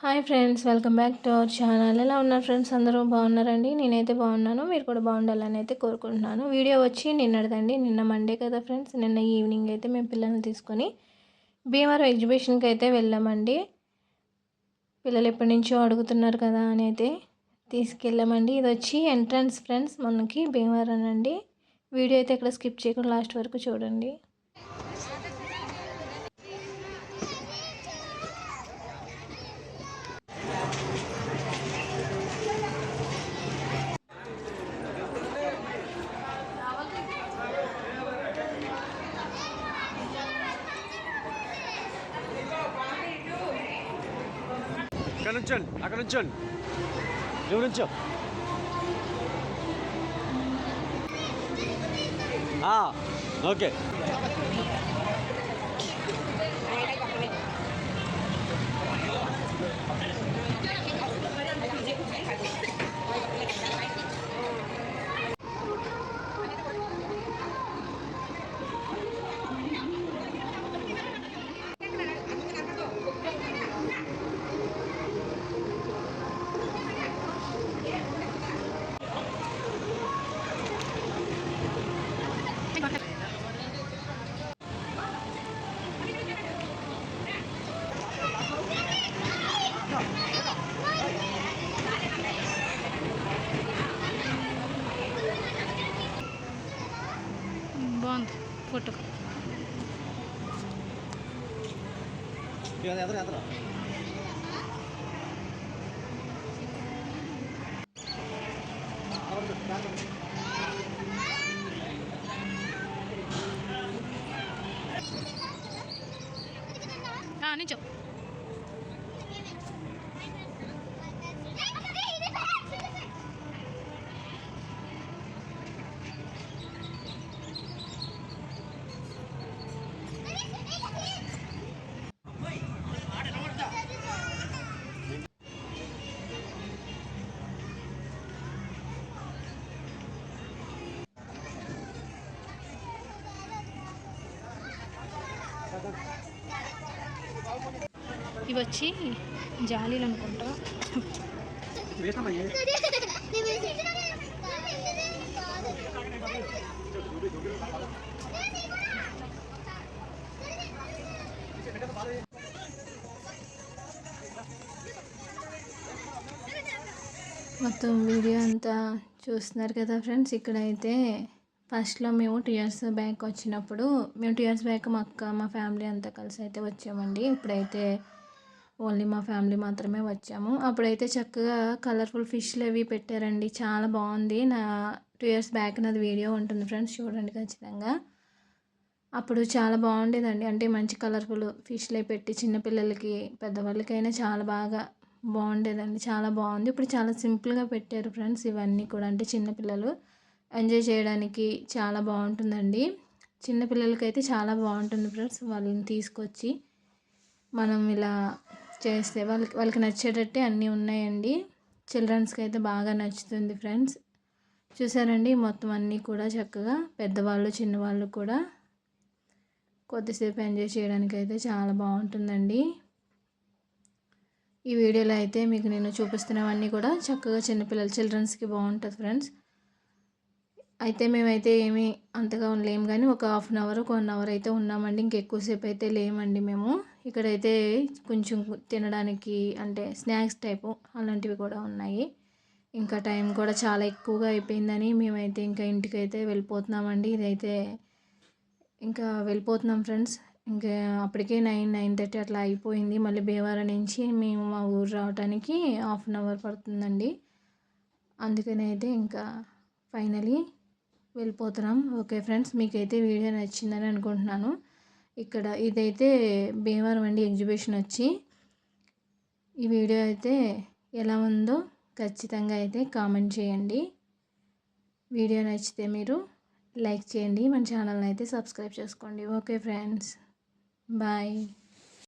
Hi friends welcome back to our channel. ఎలా ఉన్నారు friends? అందరూ బాగున్నారండి? నేనైతే బాగున్నాను. మీరు కూడా బాగుండాలని అయితే కోరుకుంటున్నాను. వీడియో వచ్చి నిన్నటిదండి. నిన్న మండే కదా ఫ్రెండ్స్? నిన్న ఈవినింగ్ అయితే మేము పిల్లల్ని తీసుకొని భీమవరం ఎగ్జిబిషన్కి అయితే వెళ్ళామండి. పిల్లలు ఎప్పటి నుంచో అడుగుతున్నారు కదా అని అయితే తీసుకెళ్ళామండి. ఇది వచ్చి ఎంట్రన్స్ ఫ్రెండ్స్ మనకి భీమవరం అండి. వీడియో అయితే ఇక్కడ స్కిప్ చేయకుండా లాస్ట్ వరకు చూడండి. అక్కడ నుంచోండి అక్కడ నుంచోండి. నువ్వు నుంచో. ఆ, ఓకే. బాగుంది ఫోటో. ఎదరా ఎదరా? ఇవి వచ్చి జాలీలు అనుకుంటా మొత్తం వీడియో అంతా చూస్తున్నారు కదా ఫ్రెండ్స్ ఇక్కడైతే ఫస్ట్లో మేము టూ ఇయర్స్ బ్యాక్ వచ్చినప్పుడు మేము టూ ఇయర్స్ బ్యాక్ మా అక్క మా ఫ్యామిలీ అంతా కలిసి అయితే వచ్చామండి. ఇప్పుడైతే ఓన్లీ మా ఫ్యామిలీ మాత్రమే వచ్చాము. అప్పుడైతే చక్కగా కలర్ఫుల్ ఫిష్లు అవి పెట్టారండి. చాలా బాగుంది. నా టూ ఇయర్స్ బ్యాక్ నాది వీడియో ఉంటుంది ఫ్రెండ్స్ చూడండి ఖచ్చితంగా. అప్పుడు చాలా బాగుండేదండి. అంటే మంచి కలర్ఫుల్ ఫిష్లే పెట్టి చిన్నపిల్లలకి పెద్దవాళ్ళకైనా చాలా బాగా బాగుండేదండి. చాలా బాగుంది. ఇప్పుడు చాలా సింపుల్గా పెట్టారు ఫ్రెండ్స్ ఇవన్నీ కూడా. అంటే చిన్నపిల్లలు ఎంజాయ్ చేయడానికి చాలా బాగుంటుందండి. చిన్నపిల్లలకైతే చాలా బాగుంటుంది ఫ్రెండ్స్ వాళ్ళని తీసుకొచ్చి మనం ఇలా చేస్తే వాళ్ళకి వాళ్ళకి నచ్చేటట్టే అన్నీ ఉన్నాయండి. చిల్డ్రన్స్కి అయితే బాగా నచ్చుతుంది ఫ్రెండ్స్. చూసారండి మొత్తం అన్నీ కూడా చక్కగా పెద్దవాళ్ళు చిన్నవాళ్ళు కూడా కొద్దిసేపు ఎంజాయ్ చేయడానికి అయితే చాలా బాగుంటుందండి. ఈ వీడియోలో అయితే మీకు నేను చూపిస్తున్నవన్నీ కూడా చక్కగా చిన్నపిల్లలు చిల్డ్రన్స్కి బాగుంటుంది ఫ్రెండ్స్. అయితే మేమైతే ఏమీ అంతగా లేము కానీ ఒక హాఫ్ అన్ అవర్ ఒక వన్ అవర్ అయితే ఉన్నామండి. ఇంకెక్కువసేపు అయితే లేమండి మేము. ఇక్కడైతే కొంచెం తినడానికి అంటే స్నాక్స్ టైపు అలాంటివి కూడా ఉన్నాయి. ఇంకా టైం కూడా చాలా ఎక్కువగా అయిపోయిందని మేమైతే ఇంకా ఇంటికి అయితే వెళ్ళిపోతున్నామండి. ఇదైతే ఇంకా వెళ్ళిపోతున్నాం ఫ్రెండ్స్. ఇంకా అప్పటికే నైన్ నైన్ థర్టీ అట్లా అయిపోయింది. మళ్ళీ భీమవరం నుంచి మేము మా ఊరు రావడానికి హాఫ్ అన్ అవర్ పడుతుందండి. అందుకని అయితే ఇంకా ఫైనలీ వెళ్ళిపోతున్నాం. ఓకే ఫ్రెండ్స్ మీకైతే వీడియో నచ్చిందని అనుకుంటున్నాను. ఇక్కడ ఇదైతే భీమవరం అండి ఎగ్జిబిషన్ వచ్చి. ఈ వీడియో అయితే ఎలా ఉందో ఖచ్చితంగా అయితే కామెంట్ చేయండి. వీడియో నచ్చితే మీరు లైక్ చేయండి. మన ఛానల్ని అయితే సబ్స్క్రైబ్ చేసుకోండి. Okay friends bye.